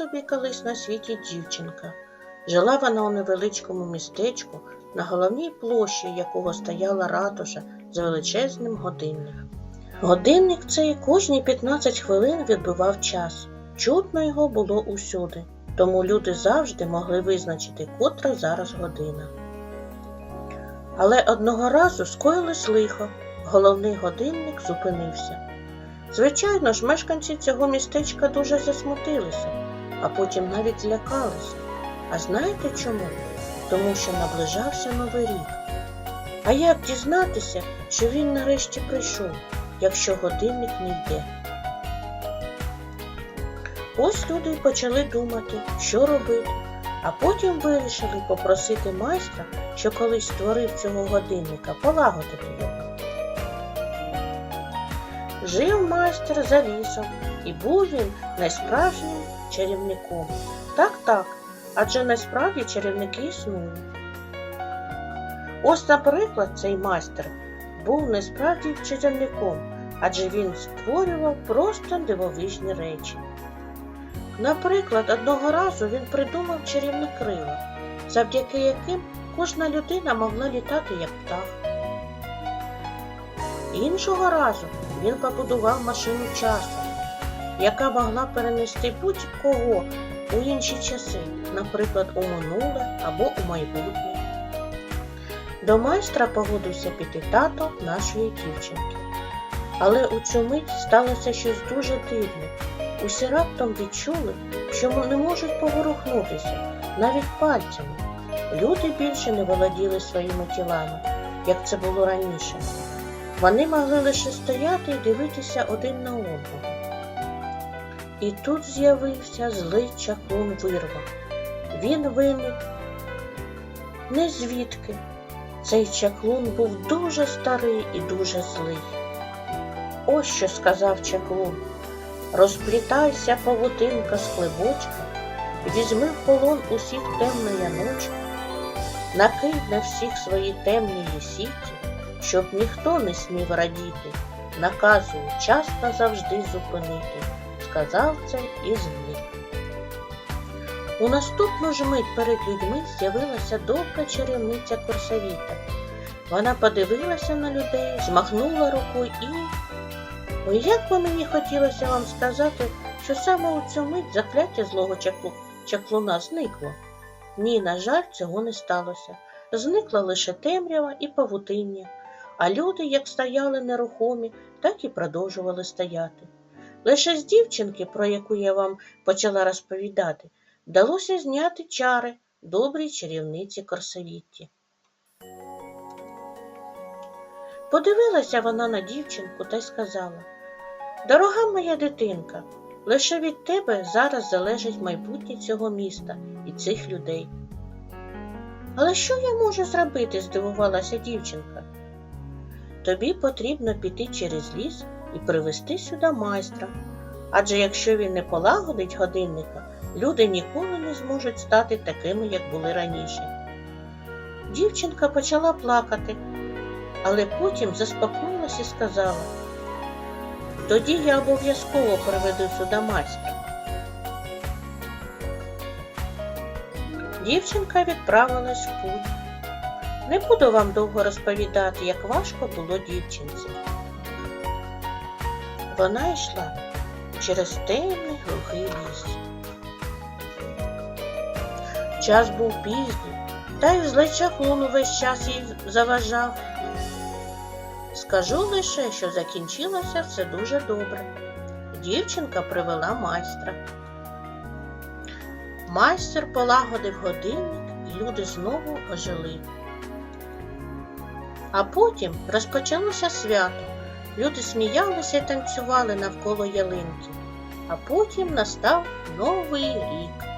собі колись на світі дівчинка. Жила вона у невеличкому містечку, на головній площі якого стояла ратуша з величезним годинником. Годинник цей кожні 15 хвилин відбивав час. Чутно його було усюди, тому люди завжди могли визначити, котра зараз година. Але одного разу скоїлось лихо, головний годинник зупинився. Звичайно ж, мешканці цього містечка дуже засмутилися, а потім навіть злякалися. А знаєте чому? Тому що наближався Новий рік. А як дізнатися, що він нарешті прийшов, якщо годинник не йде? Ось люди почали думати, що робити, а потім вирішили попросити майстра, що колись створив цього годинника, полагодити його. Жив майстер за лісом, і був він найсправжнім чарівником. Так, так, адже насправді чарівники існують. Ось, наприклад, цей майстер був насправді чарівником, адже він створював просто дивовижні речі. Наприклад, одного разу він придумав чарівні крила, завдяки яким кожна людина могла літати як птах. Іншого разу він побудував машину часу, яка могла перенести будь-кого у інші часи, наприклад, у минуле або у майбутнє. До майстра погодився піти тато нашої дівчинки. Але у цю мить сталося щось дуже дивне. Усі раптом відчули, що не можуть поворухнутися, навіть пальцями. Люди більше не володіли своїми тілами, як це було раніше. Вони могли лише стояти і дивитися один на одного. І тут з'явився злий чаклун вирва. Він виник не звідки. Цей чаклун був дуже старий і дуже злий. Ось що сказав чаклун. Розплітайся павутинка з клибочка, візьми в полон усіх темної ночі, накинь на всіх свої темні сіті, щоб ніхто не смів радіти, наказую час назавжди зупинити, сказав це і зник. У наступну ж мить перед людьми з'явилася добра чарівниця Корсавіта. Вона подивилася на людей, змахнула рукою і. Ой, як би мені хотілося вам сказати, що саме у цю мить закляття злого чаклу... чаклуна зникло. Ні, на жаль, цього не сталося. Зникла лише темрява і павутиння, а люди, як стояли нерухомі, так і продовжували стояти. Лише з дівчинки, про яку я вам почала розповідати, вдалося зняти чари добрій чарівниці Корсавітті. Подивилася вона на дівчинку та й сказала Дорога моя дитинка, лише від тебе зараз залежить майбутнє цього міста і цих людей. Але що я можу зробити? здивувалася дівчинка. Тобі потрібно піти через ліс і привезти сюди майстра. Адже якщо він не полагодить годинника, люди ніколи не зможуть стати такими, як були раніше. Дівчинка почала плакати, але потім заспокоїлась і сказала тоді я обов'язково приведу сюди майстра. Дівчинка відправилась в путь. Не буду вам довго розповідати, як важко було дівчинці. Вона йшла через темний глухий ліс. Час був пізній, та й злий чаклун увесь час їй заважав. Скажу лише, що закінчилося все дуже добре. Дівчинка привела майстра. Майстер полагодив годинник, і люди знову ожили. А потім розпочалося свято. Люди сміялися і танцювали навколо ялинки, а потім настав новий рік.